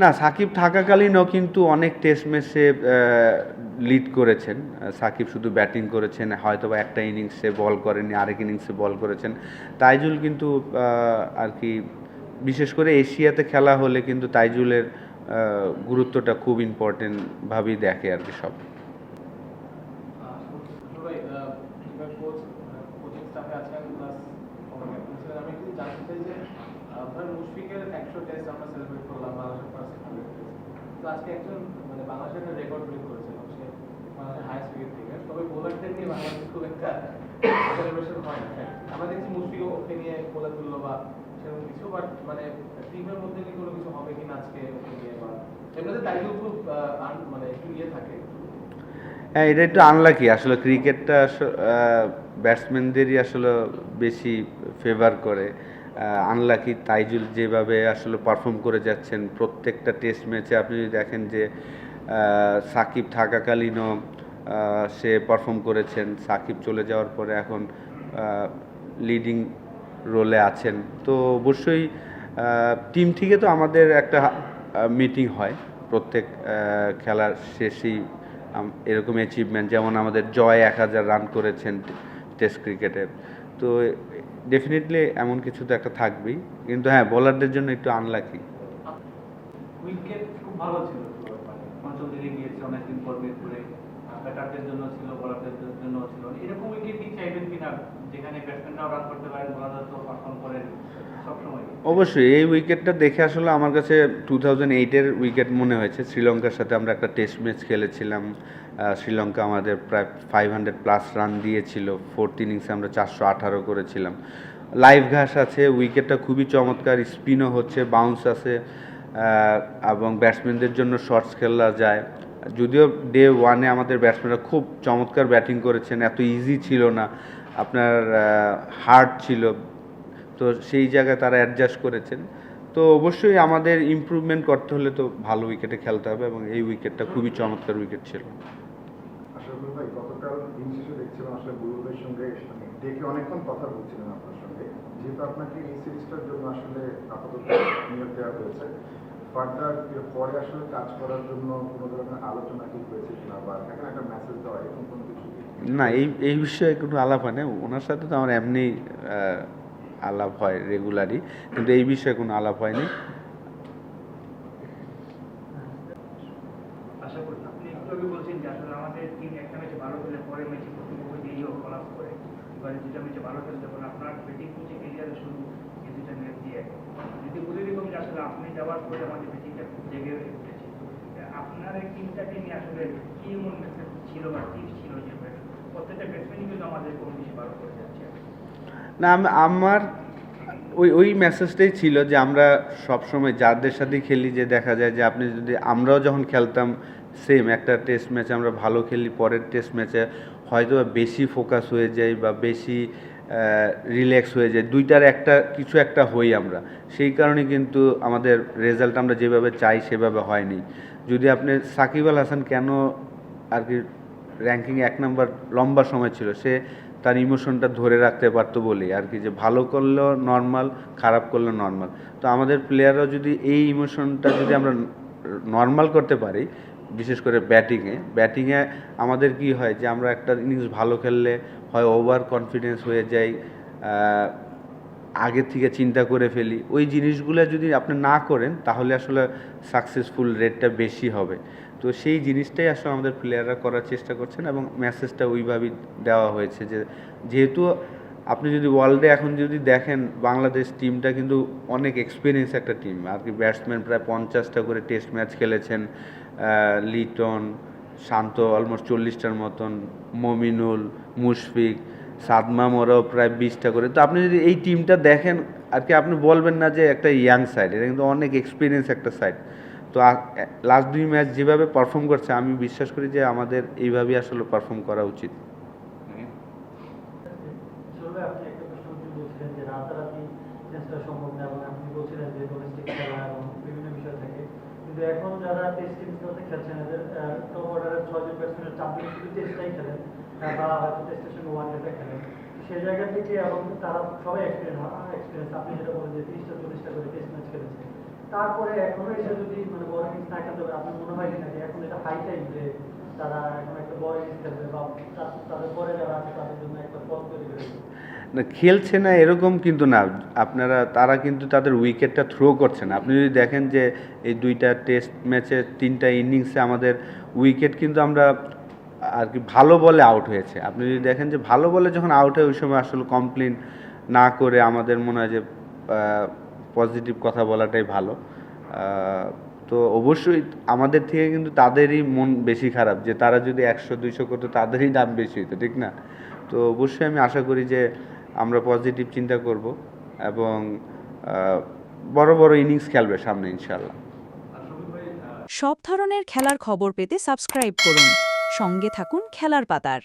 না, সাকিব থাকাকালীনও কিন্তু অনেক টেস্ট ম্যাচে লিড করেছেন। সাকিব শুধু ব্যাটিং করেছেন হয়তো বা একটা ইনিংসে বল করেনি আরেক ইনিংসে বল করেছেন। তাইজুল কিন্তু আর কি, বিশেষ করে এশিয়াতে খেলা হলে কিন্তু তাইজুলের গুরুত্বটা খুব ইম্পর্টেন্ট ভাবেই দেখে আর কি সব। আমি জানতে চাই যে ধরেন মুশফিকের একশো টেস্ট আমরা সেলিব্রেট করলাম, বাংলাদেশের ফার্স্ট তো আজকে একজন মানে বাংলাদেশের রেকর্ড ব্রেক সে বাংলাদেশের তবে বোলারদের নিয়ে বাংলাদেশ খুব একটা সেলিব্রেশন হয় না। আমরা দেখছি মুশফিক ওকে নিয়ে বা সেরকম কিছু বাট মানে টিমের মধ্যে কি কোনো কিছু হবে কিনা আজকে ওকে নিয়ে বা এমনিতে তাইজুল খুব মানে একটু ইয়ে থাকে। হ্যাঁ এটা একটু আনলাকি আসলে ক্রিকেটটা ব্যাটসম্যানদেরই আসলে বেশি ফেভার করে। আনলাকি তাইজুল যেভাবে আসলে পারফর্ম করে যাচ্ছেন, প্রত্যেকটা টেস্ট ম্যাচে আপনি যদি দেখেন যে সাকিব থাকাকালীনও সে পারফর্ম করেছেন, সাকিব চলে যাওয়ার পরে এখন লিডিং রোলে আছেন। তো অবশ্যই টিম থেকে তো আমাদের একটা মিটিং হয়। প্রত্যেক খেলার শেষেই এরকম অ্যাচিভমেন্ট যেমন আমাদের জয় এক হাজার রান করেছেন টেস্ট ক্রিকেটে তো ডেফিনেটলি এমন কিছু তো একটা থাকবেই। কিন্তু হ্যাঁ বোলারদের জন্য একটু আনলাকি উইকেট খুব ভালো ছিল। করে। ব্যাটারদের জন্য ছিল জন্য অবশ্যই, এই উইকেটটা দেখে আসলে আমার কাছে টু থাউজেন্ড এইটের উইকেট মনে হয়েছে। শ্রীলঙ্কার সাথে আমরা একটা টেস্ট ম্যাচ খেলেছিলাম। শ্রীলঙ্কা আমাদের প্রায় ফাইভ হান্ড্রেড প্লাস রান দিয়েছিল। ফোর্থ ইনিংসে আমরা চারশো আঠারো করেছিলাম। লাইভ ঘাস আছে উইকেটটা খুবই চমৎকার স্পিনও হচ্ছে বাউন্স আছে এবং ব্যাটসম্যানদের জন্য শর্টস খেলা যায়। যদিও ডে ওয়ানে আমাদের ব্যাটসম্যানরা খুব চমৎকার ব্যাটিং করেছেন, এত ইজি ছিল না। আপনার হার্ড ছিল। তো সেই জায়গায় তারা অ্যাডজাস্ট করেছেন। তো অবশ্যই আমাদের ইমপ্রুভমেন্ট করতে হলে তো ভালো উইকেটে খেলতে হবে এবং এই উইকেটটা খুবই চমৎকার উইকেট ছিল। পরে আসলে কাজ করার জন্য কোনো ধরনের আলোচনা কি হয়েছে কিনা বা একটা মেসেজ দেওয়া এরকম কোনো কিছু? না, এই এই বিষয়ে কোনো আলাপ হয় না ওনার সাথে তো আমার এমনি আলাপ হয় রেগুলারই কিন্তু এই বিষয়ে কোনো আলাপ হয়নি। আপনার আসলে কি মেসেজ ছিল বা ছিল যে না, আমি, আমার ওই ওই মেসেজটাই ছিল যে আমরা সব সময় যাদের সাথে খেলি যে দেখা যায় যে আপনি যদি আমরাও যখন খেলতাম সেম একটা টেস্ট ম্যাচে আমরা ভালো খেলি, পরের টেস্ট ম্যাচে হয়তো বেশি ফোকাস হয়ে যাই বা বেশি রিল্যাক্স হয়ে যায় দুইটার একটা, কিছু একটা হই আমরা। সেই কারণে কিন্তু আমাদের রেজাল্ট আমরা যেভাবে চাই সেভাবে হয়নি। যদি আপনি সাকিব আল হাসান কেন আর কি র্যাঙ্কিং এক নাম্বার লম্বা সময় ছিল সে তার ইমোশনটা ধরে রাখতে পারতো বলেই। আর কি যে ভালো করলেও নর্মাল খারাপ করলেও নর্মাল তো আমাদের প্লেয়াররাও যদি এই ইমোশনটা যদি আমরা নর্মাল করতে পারি বিশেষ করে ব্যাটিংয়ে ব্যাটিংয়ে আমাদের কি হয় যে আমরা একটা ইনিংস ভালো খেললে হয় ওভার কনফিডেন্স হয়ে আহ, আগে থেকে চিন্তা করে ফেলি। ওই জিনিসগুলো যদি আপনি না করেন, তাহলে আসলে সাকসেসফুল রেটটা বেশি হবে। তো সেই জিনিসটাই আসলে আমাদের প্লেয়াররা করার চেষ্টা করছেন এবং মেসেজটা ওইভাবেই দেওয়া হয়েছে যে, যেহেতু আপনি যদি ওয়ার্ল্ডে এখন যদি দেখেন, বাংলাদেশ টিমটা কিন্তু অনেক এক্সপিরিয়েন্স একটা টিম আর কি ব্যাটসম্যান প্রায় পঞ্চাশটা করে টেস্ট ম্যাচ খেলেছেন লিটন, শান্ত অলমোস্ট চল্লিশটার মতন, মমিনুল, মুশফিক সাদমাম ওরাও প্রায় বিশটা করে। তো আপনি যদি এই টিমটা দেখেন, আর কি আপনি বলবেন না যে একটা ইয়াং সাইড এটা কিন্তু অনেক এক্সপিরিয়েন্স একটা সাইড তো লাস্ট দুই ম্যাচ যেভাবে পারফর্ম করছে, আমি বিশ্বাস করি যে আমাদের এইভাবেই আসলে পারফর্ম করা উচিত আসলে আপনি একটা প্রশ্ন উত্তর বলছিলেন যে রাতারাতি চেঞ্জটা সম্ভব না এবং আপনি বলছিলেন যে ডোমেস্টিক খেলা এবং বিভিন্ন বিষয় থেকে কিন্তু এখন যারা টেস্ট টিমগুলোতে খেলছেন, এদের টপ অর্ডারের ছয়জন ব্যাটসম্যানের চারজন শুধু টেস্টটাই খেলেন। বা হয়তো টেস্টের সঙ্গে ওয়ান ডেটা খেলেন। সেই জায়গা থেকে এবং তারা সবাই এক্সপিরিয়েন্স এক্সপিরিয়েন্স আপনি যেটা বলেন যে তিরিশটা, চল্লিশটা করে টেস্ট ম্যাচ খেলেছে। তারপরে এখনও এসে যদি মানে তাকাতে হবে আপনার মনে হয় কিনা যে এখন এটা হাই টাইম যে তারা এখন একটা বড় ইনিংস খেলবে বা তাদের পরে যারা আছে, তাদের জন্য একটা পথ তৈরি করে। না খেলছে না এরকম কিন্তু না। আপনারা, তারা কিন্তু তাদের উইকেটটা থ্রো করছে না। আপনি যদি দেখেন যে এই দুইটা টেস্ট ম্যাচে তিনটা ইনিংসে আমাদের উইকেট কিন্তু আমরা আর কি ভালো বলে আউট হয়েছে। আপনি যদি দেখেন যে ভালো বলে যখন আউট হয়, ওই সময় আসলে কমপ্লেন না করে আমাদের মনে হয় যে পজিটিভ কথা বলাটাই ভালো। তো অবশ্যই আমাদের থেকে কিন্তু তাদেরই মন বেশি খারাপ। যে তারা যদি একশো, দুইশো করতো, তাদেরই দাম বেশি হতো ঠিক না? তো অবশ্যই আমি আশা করি যে আমরা পজিটিভ চিন্তা করব এবং বড় বড় ইনিংস খেলবে সামনে ইনশাল্লাহ সব ধরনের খেলার খবর পেতে সাবস্ক্রাইব করুন। সঙ্গে থাকুন খেলার পাতার।